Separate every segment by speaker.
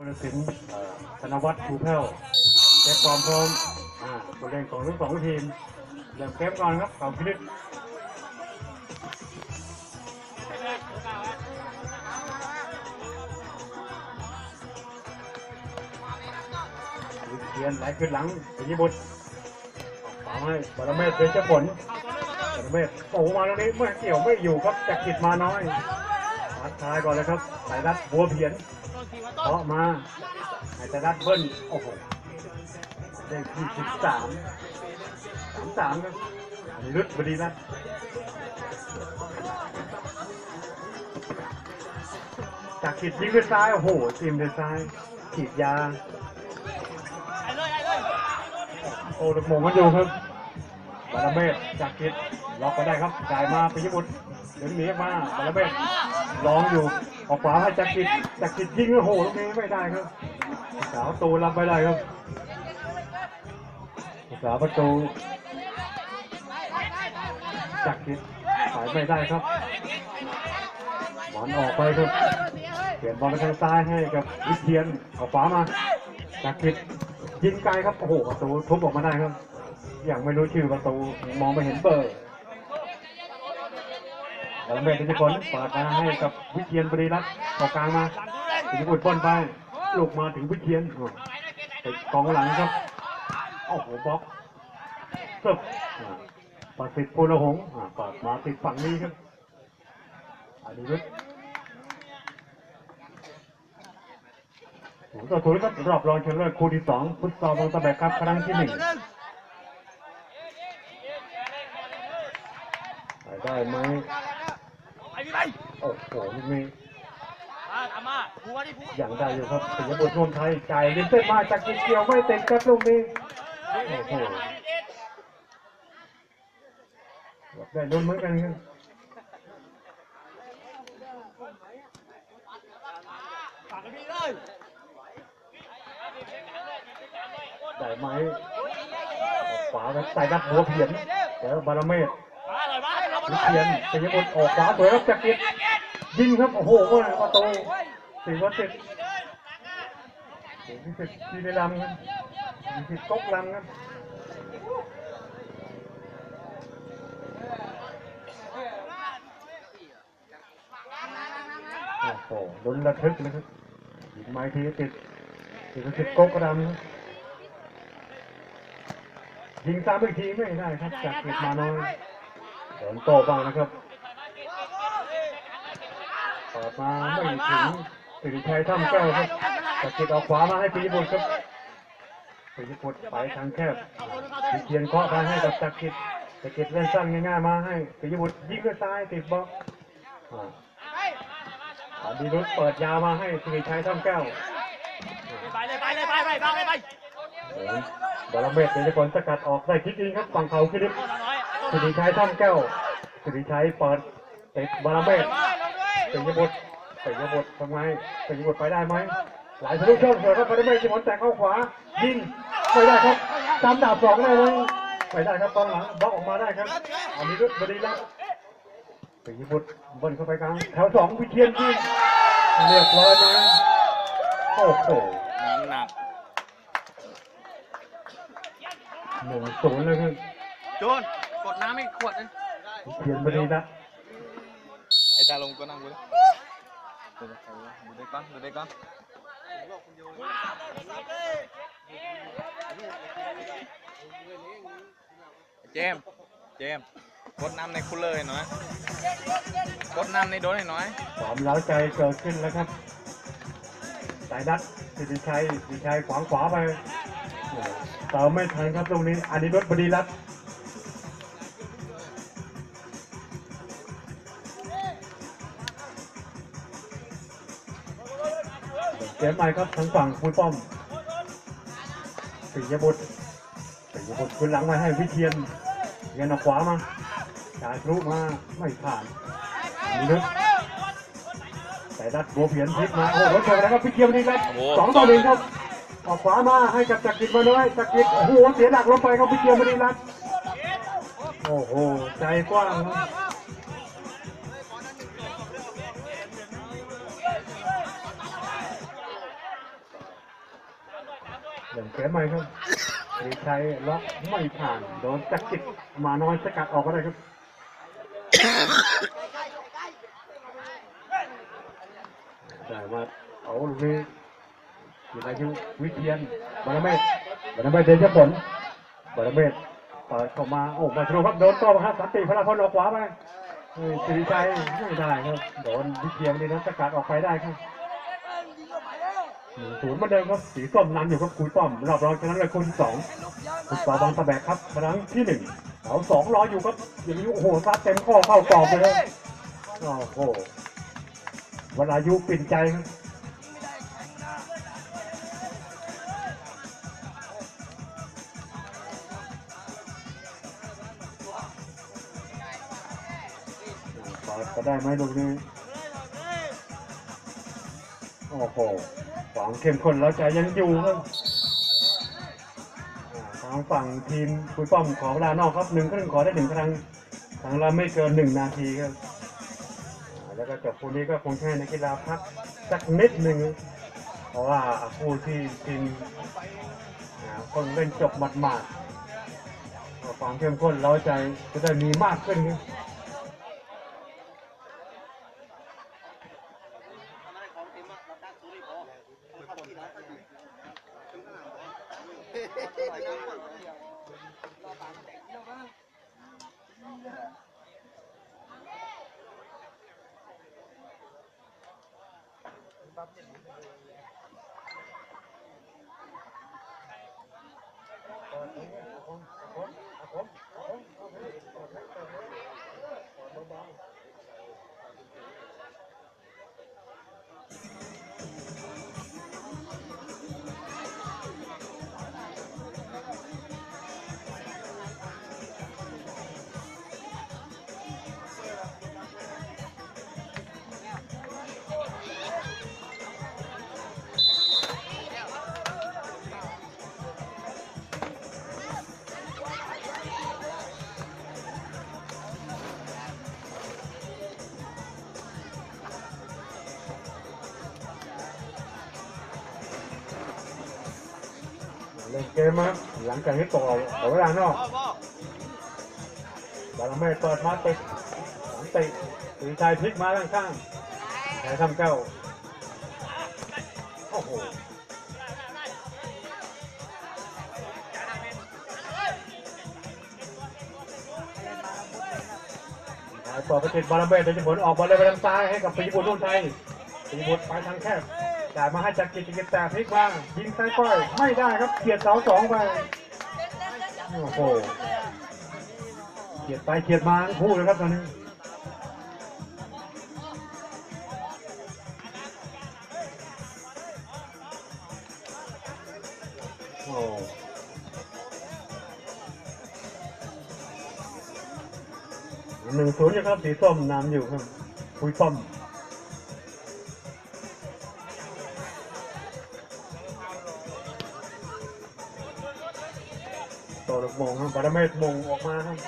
Speaker 1: วรสินธนวัฒน์ภูแพ้วเก็บความพร้อมอ่าผู้เล่นของทั้งสองทีมเริ่มเก็บก่อนครับเขาพินิจวิเทียนไหลขึ้นหลังปิยบุตรขวาให้บารเมศเดชผลบารเมศโอ้มาตรงนี้ไม่เกี่ยวไม่อยู่ครับจากกิดมาน้อยทักทายก่อนเลยครับสายรัดบัวเพียน เพาะมาไอ้ตะดัดเบิ้ลโอ้โหได้ที่สิบสามสามสามครับอันนี้รุดบดีนะจากขีดยิงด้วยซ้ายโอ้โหทีมด้วยซ้ายขีดยาโอ้ลูกโมงมันอยู่ครับบาลเมศจากขีดล็อกไปได้ครับจ่ายมาปิยบุตรเดี๋ยวหนีมาบาลเมศลองอยู่ ออกขวาให้จากขีดจากขีดยิงโอ้โหลูกนี้ไม่ได้ครับสาวประตูรับไม่ได้ครับสาวประตูจากขีดสายไม่ได้ครับบอลออกไปครับเปลี่ยนบอลไปทางซ้ายให้กับวิเทียนเอาขวามาจากกิดยิงไกลครับโอ้โหประตูทุบออกมาได้ครับ อยังไม่รู้ชื่อประตูมองไม่เห็นเบอร์ แล้วเมธนิพนธ์เปิดมาให้กับวิเทียนบริรัตน์ต่อกลางมาถึงบุดบอลไปลูกมาถึงวิเทียนโอ้ติดกองหลังครับโอ้โหบล็อกเสิร์ฟอ่าประสิทธิ์ภูลหงษ์อ่าเปิดมาติดฝั่งนี้ครับอดีรุตผมต่อทุนครับรอบรองชนะเลิศคู่ที่สองฟุตซอลบางตะแบกครับครั้งที่หนึ่งไปได้ไหม
Speaker 2: ไปพี่ไป
Speaker 1: โอ้โหลูกนี้
Speaker 2: มาตามมาผูมาดิผู
Speaker 1: อย่างได้อยู่ครับปิยบุตรรวมไทยจ่ายเลียนเส้นมาจากกิเกียวไม่เต็มครับลูกนี้โอ้โหแบบได้ลุ้นเหมือนกันครับ
Speaker 2: ฝากกันพี่เลย
Speaker 1: ได้ไหมขวาแล้วใส่ดับหัวเพียนแล้วบารเมศ
Speaker 2: มาเลยมาเรามา
Speaker 1: วิ
Speaker 2: ด้ว
Speaker 1: เทียน
Speaker 2: ย
Speaker 1: ปิยบุตรออกขวาสวยครับจากกิยิ ยิงครับ โอ้โหประตูสี่วัดสิบเดี๋ยวพี่สิทธิ์ที่ได้ลำครับพี่สิทธิ์ก๊กลำครับโอ้โหลุ้นระทึกเลยครับยิงไม้ทีติดติดพี่สิทธิ์ก๊กลำครับยิงซ้ำอีกทีไม่ได้ครับจากติดมาน้อยเดินโตบ้างนะครับ เปิดมาไม่ถึงสิริชัยท่ามแก้วครับตะกิดออกขวามาให้ปีบุตรครับปีบุตรไปทางแคบปีเทียนเคาะไปให้กับตะกิดตะกิดเล่นสั้นง่ายๆมาให้ปีบุตรยิงด้วยซ้ายติดบล็อกอ่าอดีรุตเปิดยาวมาให้สิริชัยท่ามแก้ว
Speaker 2: ไปเลยไปเลยไปไปไปไป
Speaker 1: โอ้ยบอลเมศเดชผลสกัดออกได้คิดดีครับฝั่งเขาคิดิป
Speaker 2: ตัวน้อย
Speaker 1: สิริชัยท่ามแก้วสิริชัยเปิดติดบอลเม ศปิยบุตรปิยบุตรทำไงปิยบุตรไปได้ไหมหลายทะลุช่องสวยครับไปได้ไหมจิมอนแตกเข้าขวายิงไม่ได้ครับตามดาบสองได้เลยไปได้ครับตอนหลังบล็อกออกมาได้ครับอันนี้รุดบดีแล้วปิยบุตรบนเข้าไปกลางแถวสองวิเทียนยิงเรียบร้อยไหมโอ้โห
Speaker 2: น้ำหนัก
Speaker 1: หนึ่งศูนย์เลยครับ
Speaker 2: จูนกดน้ำอีกขวดนึง
Speaker 1: วิเทียนบดีแล้ว
Speaker 2: ไอ้ตาลงก็นั่งกูเลยดูได้ก่อนดูได้ก่อนเจมเจมกดน้ำในคูลเลอร์หน่อยกดน้ำในโดนหน่อย
Speaker 1: ความเล้าใจเกิดขึ้นแล้วครับสายดัดสิริชัยสิริชัยขวางขวาไปเติมไม่ทันครับตรงนี้อันนี้รถบดีรัตน์ สียใหม่ครับทางฝั่งคุณป้อมปิยบุตรปิยบุตรคืนหลังมาให้วิเทียนเงินออกขวามาจ่ายทะลุมาไม่ผ่านมีนึกแต่ดัดบัวเพียนพลิกมาโอ้โหรถชนแล้วครับวิเทียนนี่ครับสองต่อหนึ่งครับออกขวามาให้กับจักริดมาน้อยจักริดโอ้โหเสียหลักลงไปครับวิเทียนมณีรัตน์โอ้โหใจกว้างครับ เริ่มเกมใหม่ครับสีชัยล็อกไม่ผ่านโดนจักริดมาน้อยสกัดออกก็ได้ครับได้มาเอาลูกนี้กีฬายุวิเทียนบารเมศบารเมศเดชผลบารเมศเปิดเข้ามาโอ้มาชรูครับโดนต่อมาครับสันติพระพลออกขวาไปสิริชัยไม่ได้ครับโดนวิเทียนนี่นะสกัดออกไปได้ครับ หนึ่งศูนย์มาเดิมครับสีส้มนำอยู่ครับคุยป้อมรอบรองชนะเลยคนที่สองคุณปาบางตะแบกครับครั้งที่หนึ่งเอาสองรออยู่ครับอย่างนี้โอ้โหซัดเต็มข้อเข้ากรอบเลยครับโอ้โหวลายุปิ่นใจครับก็ได้ไหมลูกนี้โอ้โห หวังเข้มข้นแล้วใจยังอยู่ครับทางฝั่งทีมคุยป้อมขอเวลานอกครับหนึ่งครึ่งขอได้หนึ่งครั้งทางเราไม่เกินหนึ่งนาทีครับแล้วก็จบคู่นี้ก็คงใช้ในกกีฬาพักสักนิดหนึ่งเพราะว่าคู่ที่ทีมคนเล่นจบหมาดๆความเข้มข้นเราใจจะได้มีมากขึ้นครับ เล่นเกมมาหลังจากที่ตกอาเอเวลานอกบาลาเมฆเปิดมาติดสันติสีชายพลิกมาข้างข้างๆแพ้ทำเก้าโอ้โหต่อไปติดบาลาเบสโดจะผลออกบอลเลยไปทางซ้ายให้กับปีบุตรนุ่นไทยปีบุตรไปทางแคบ จ่ายมาให้จากกิจกิจแต่พลิกมางยิงซ้ายก้อยไม่ได้ครับเกียดเสาสองไปโอ้โหเกียดไปเกียดมาทั้งคู่เลยครับตอนนี้โอ้หนึ่งศูนย์นะครับสีส้มน้ำอยู่ครับคุยป้อม มอลูกมงครับบาราเมตมงออกมาครับ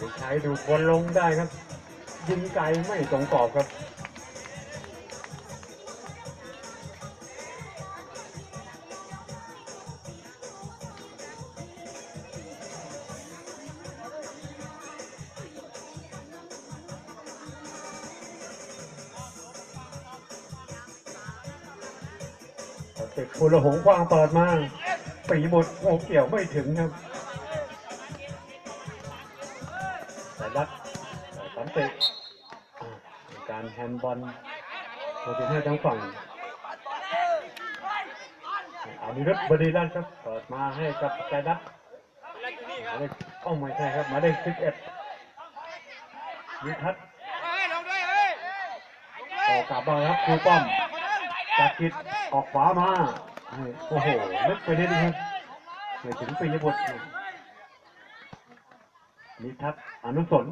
Speaker 1: ดูใช้ดูบอลลงได้ครับ ยิงไกลไม่ตรงกรอบครับ ติดคุณละหงควางเปิดมาปีหมดโอเกี่ยวไม่ถึงครับแต่รัดแต่สันติการแฮนด์บอลโปรตีนให้ทั้งฝั่งอานิรุตบดีรันครับเปิดมาให้กับใจรัดมายเลขอ้อไม่ใช่ครับมายเลขสิบเอ็ดวิทัศน์ต่อกลับมาครับครูป้อมจากกิดออกขวามา โอ้โหลึกไปนิดนึงครับไปถึงปียบุตรนิทัศน์อนุสน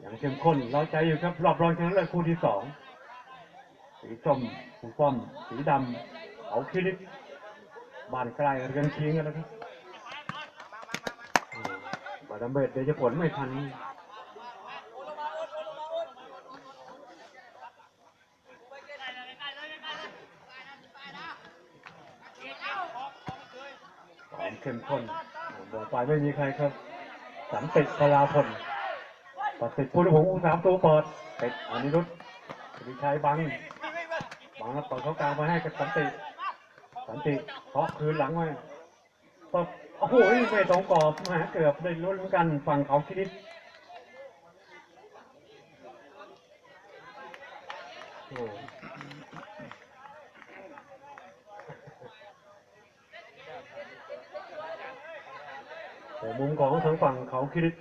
Speaker 1: อย่างเข้มข้นเราใจอยู่ครับรอบรองชนะเลิศคู่ที่สองสีส้มสีฟ้อมสีดำเอาคิริตบ้านไกลเรือนเคียงกันแล้วครับ ดาเบดเดชผลไม่ทันหอมเข้มข้นบอกไปไม่มีใครครับ สันติพลาพลปัดติดพุทธพงศ์สามตัวเปิดเติดอนิรุตสิริชัยบัง บังแล้วเปิดเขากลางมาให้กับสันติ สันติเคาะคืนหลังไว้ปั๊บ โอ้โหไม่ตรงกรอบมาเกือบได้ลุ้นเหมือนกันฝั่งเขาคิดโอ้แต่มุมของทางฝั่งเขาคิด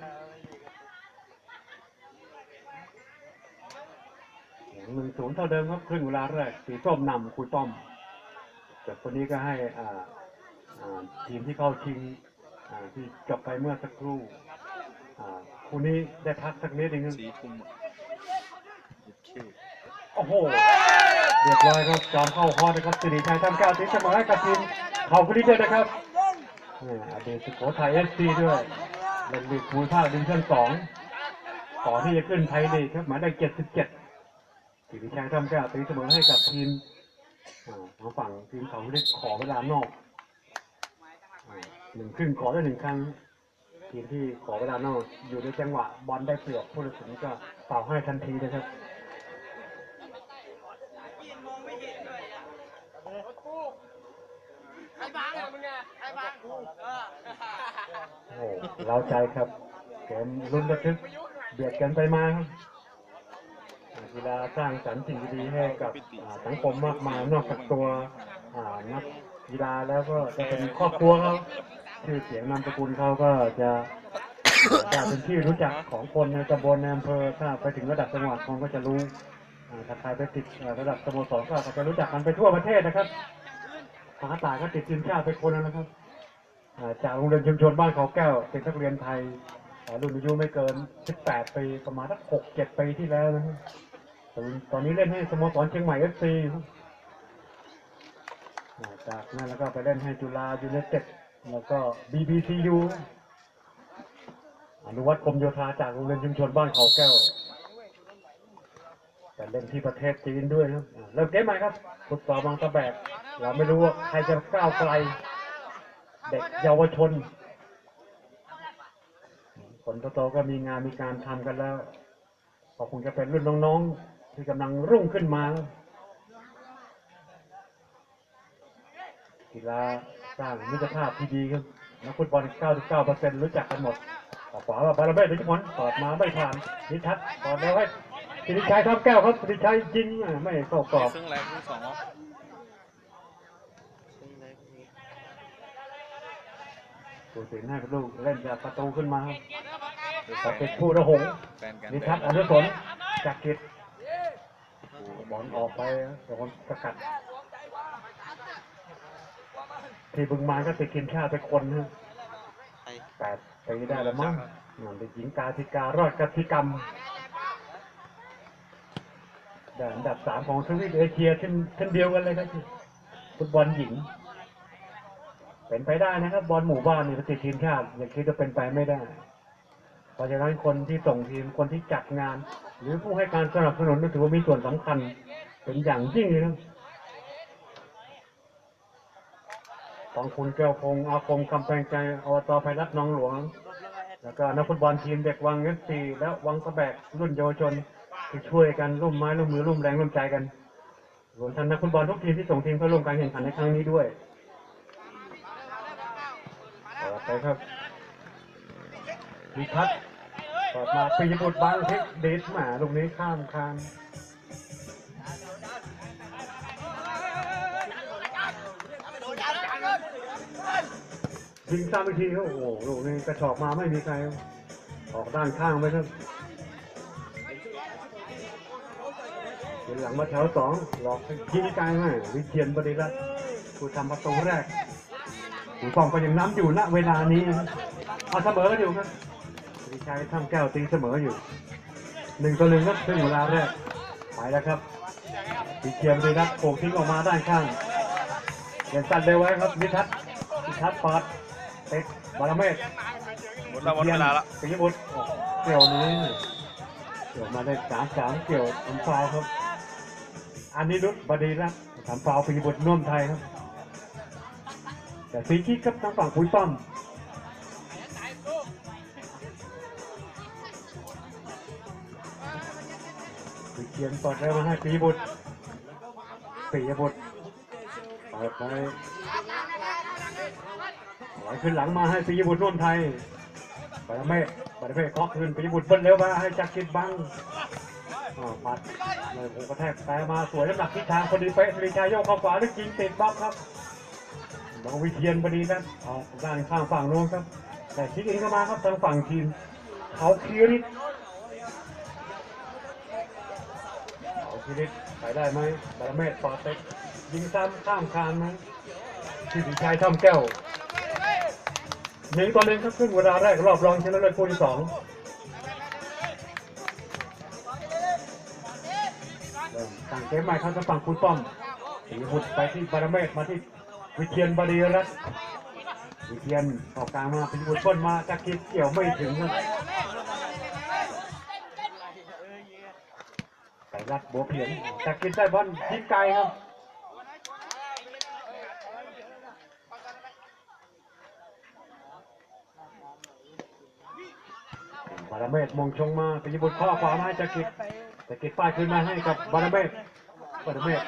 Speaker 1: หนึ่งศูนย์เท่าเดิมครับครึ่งเวลาแรกสีส้มนำคุยป้อมแต่คนนี้ก็ให้อ่า ทีมที่เข้าชิงอ่าที่จบไปเมื่อสักครู่อ่าคู่นี้ได้พักสักนิดนึงครับ
Speaker 2: สีทุ่มอะโอเค
Speaker 1: โอ้โหเรียบร้อยครับจอมเข้าฮอตนะครับสิริชัยทำก้าวตีเสมอให้กับทีมเขาคนนี้ด้วยนะครับนี่อดีตสุโขทัยเอฟซีด้วยเล่นลีกภูมิภาคดิวิชั่นสองก่อนที่จะขึ้นไทยลีกครับหมายเลขเจ็ดสิบเจ็ดสิริชัยทำก้าวตีเสมอให้กับทีมอ่าทางฝั่งทีมเขาคนนี้ขอเวลานอกอ่า หนึ่งครึ่งขอได้หนึ่งครั้งทีมที่ขอเวลานอกอยู่ในจังหวะบอลได้เปรียบผู้ตัดสินก็เป่าให้ทันทีนะครับ
Speaker 3: ใครบังอะมึงอะใครบังเออ
Speaker 1: โอ้โหเราใจครับเกมลุ้นระทึกเบียดกันไปมาครับกีฬาสร้างสรรค์สิ่งดีๆให้กับสังคมมากมายนอกจากตัวนักกีฬาแล้วก็จะเป็นครอบครัวเขา ชื่อเสียงนามสกุลเขาก็จะจะเป็นที่รู้จักของคนในตำบลในอำเภอถ้าไปถึงระดับจังหวัดคนก็จะรู้ถ้าใครไปติดระดับสโมสรก็จะรู้จักกันไปทั่วประเทศนะครับทางตาก็ติดทีมชาติไปคนแล้วนะครับจากโรงเรียนชุมชนบ้านเขาแก้วเป็นนักเรียนไทยรุ่นอายุไม่เกิน 18 ปี ประมาณสัก6 7 ปีที่แล้วนะครับตอนตอนนี้เล่นให้สโมสรเชียงใหม่เอฟซีจากนั้นแล้วก็ไปเล่นให้จุฬายูเนเต็ด แล้วก็ BBCU อนุวัฒน์กรมโยธาจากโรงเรียนชุมชนบ้านเขาแก้วแต่เล่นที่ประเทศจีนด้วยครับเริ่มเกมใหม่ครับฟุตซอลบางตะแบก เราไม่รู้ว่าใครจะก้าวไกล เด็กเยาวชน คนโตๆก็มีงานมีการทำกันแล้วก็คงจะเป็นรุ่นน้องๆ ที่กำลังรุ่งขึ้นมากีฬา สร้างมิตรภาพที่ดีครับนักฟุตบอล 99%รู้จักกันหมดออกขวาว่าบาราเบ้เป็นทุกคนตอดมาไม่ผ่านนิทัศน์ตอดแล้วให้สิริชัยทำแก้วครับสิริชัยยิงอะไม่เข้ากรอบ
Speaker 2: ครึ่งแรกครึ่งสองออก
Speaker 1: ผู้สินให้กับลูกเล่นจากประตูขึ้นมาครับแต่ติดผู้ระหง
Speaker 2: นกัน
Speaker 1: นิทัศน์อนุสนจากกิจบอลออกไปโดนสกัด ที่บึงมาก็ติดกินข้าวไปคนนึงแปดปีได้แล้วมั้งนั่นเด็กหญิงกาธิการอดกติกรรมได้อันดับสามของทวีปเอเชียเช่นเช่นเดียวกันเลยครับฟุตบอลหญิง เป็นไปได้นะครับ บอลหมู่บ้านนี่ติดทีมชาติอย่าคิดว่าเป็นไปไม่ได้ เพราะฉะนั้นคนที่ส่งทีมคนที่จัดงาน หรือผู้ให้การสนับสนุนก็ถือว่ามีส่วนสำคัญ เป็นอย่างยิ่งเลยครับ ของคุณแก้วพงอาคมคำแปลงใจอบตไพรัตน์หนองหลวง แล้วก็นักฟุตบอลทีมเด็กวังเอฟซีและวังสะแบกรุ่นเยาวชนที่ช่วยกันร่วมไม้ร่วมมือร่วมแรงร่วมใจกันรวมทั้งนักฟุตบอลทุกทีมที่ส่งทีมเข้าร่วมการแข่งขันในครั้งนี้ด้วยต่อไปครับพิทักษ์เปิดมาปีบุตรบางพลิกเดชหมาลูกนี้ข้ามคาน ยิงซ้ำอีกทีโอ้โหลูกนี้กระชอกมาไม่มีใคร ออกด้านข้างไปครับเป็นหลังมาแถวสองหลอกยิงไกลมากวิเชียนบดิรัตผู้ทำประตูแรกผู้ฟองก็ยังน้ำอยู่ณเวลานี้เอาเสมอกันอยู่ครับวิชัยทำแก้วตีเสมออยู่หนึ่งต่อหนึ่งครับครึ่งเวลาแรกไปแล้วครับวิเทียนบริรัตโผล่ทิ้งออกมาด้านข้างเดินตัดเร็วไว้ครับนิทัศน์นิทัศน์ปาด เต็กบารเมศ
Speaker 2: หมดแล้วหมดเวลาละ
Speaker 1: ปิยบุตรเกี่ยวนี้เกี่ยวมาได้สามสามเกี่ยวทำฟาวครับ อันนี้รุดบดีรัตทำฟาวล์ปิยบุตรน่มไทยครับ แต่ฟีคิกครับทางฝั่งคุยป้อมเทียนปอดเร็วมาให้ปิยบุตรปิยบุตรเปิดไป ไหลขึ้นหลังมาให้ปิยบุตรน่วมไทยปรเมศปรเมศเคาะคืนปีบุตรเบิ้ลเร็วมาให้จักริดบังอ่าปัดเลยโอ้กระแทกแต่มาสวยน้ำหนักทิศทางพอดีเป๊ะสุริชัยโยกเข้าขวาลึกจริงติดบล็อกครับบองวิเทียนพอดีนั้นเอาด้านข้างฝั่งโน้นครับ แต่คิดเองเข้ามาครับทางฝั่งทีมเขาคีริตเขาคีริตไปได้ไหมปรเมศปาเต็กยิงซ้ำข้ามคานไหมที่สุริชัยทำแก้ว หนึ่งต่อหนึ่งครับขึ้นเวลาแรกรอบรองชนะเลิศคู่ที่สองเริ่มตั้งเกมใหม่ครับทางฝั่งคุณป้อมสีหุดไปที่บารเมศมาที่วิเทียนบดีรัตวิเทียนออกกลางมาเป็นหุดเบิ้ลมาจากกิดเกี่ยวไม่ถึงครับไก่รัดบัวเพียนจากกิดได้บอลยิงไกลครับารเมศมงชงมาปิยบุตรข้อขวามาให้จักริดจักริดป้ายคืนมาให้กับบารเมศบารเมศ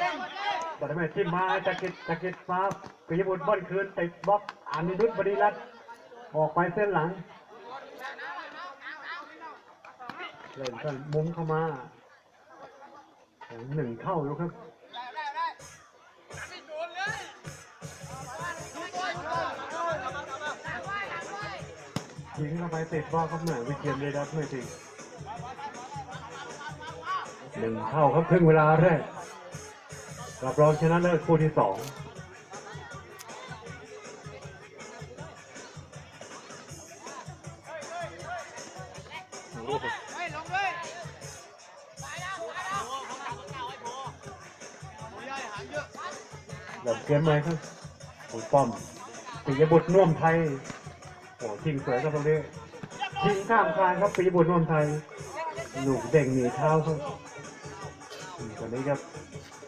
Speaker 1: บารเมศทิมมาให้จักริดจักริดมาปิยบุตรบอลคืนติดบล็อกอานิรุตบดีรัตน์ออกไปเส้นหลังเล่นกันมุมเข้ามาหนึ่งเข้าอยู่ครับ ยิงเข้าไปติดบล็อกครับเหมือนวิเชียนเลยรัตน์ไม่ติดหนึ่งเข้าครับครึ่งเวลาแรกรับรองชนะเลิศคู่ที่สองเริ่มเกมใหม่ครับปุ๋ยป้อมปิยบุตรน่วมไทย โอ้ชิงสวยครับตรงนี้ชิงข้ามคานครับปิยบุตรน่วมไทยลูกเด้งหนีเท้าครับอืมตอนนี้ครับ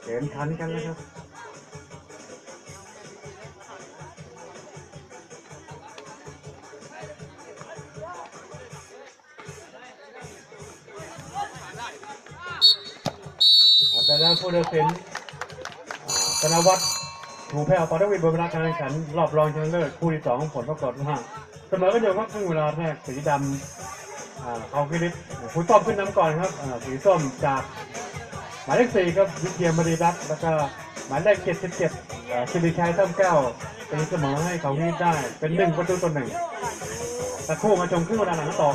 Speaker 1: เกมทันกันแล้วครับแต่แล้วผู้ตัดสินธนวัฒน์ถูกแพ้ปอดวินบนเวลาการแข่งขันรอบรองชนะเลิศคู่ที่สองผลปรากฏว่า เสมอกันอยู่ครับครึ่งเวลาแรกสีดำอ่าเขาคิริตคุณต้อมขึ้นน้ำก่อนครับอ่าสีส้มจากหมายเลขสี่ครับวิเทียมบดีรัตน์แล้วก็หมายเลขเจ็ดสิบเจ็ดสิริชัยต้อมแก้วตีเสมอให้เขาคิริตได้เป็นหนึ่งประตูต่อหนึ่งแต่คู่มาชมครึ่งเวลาหลังต่อ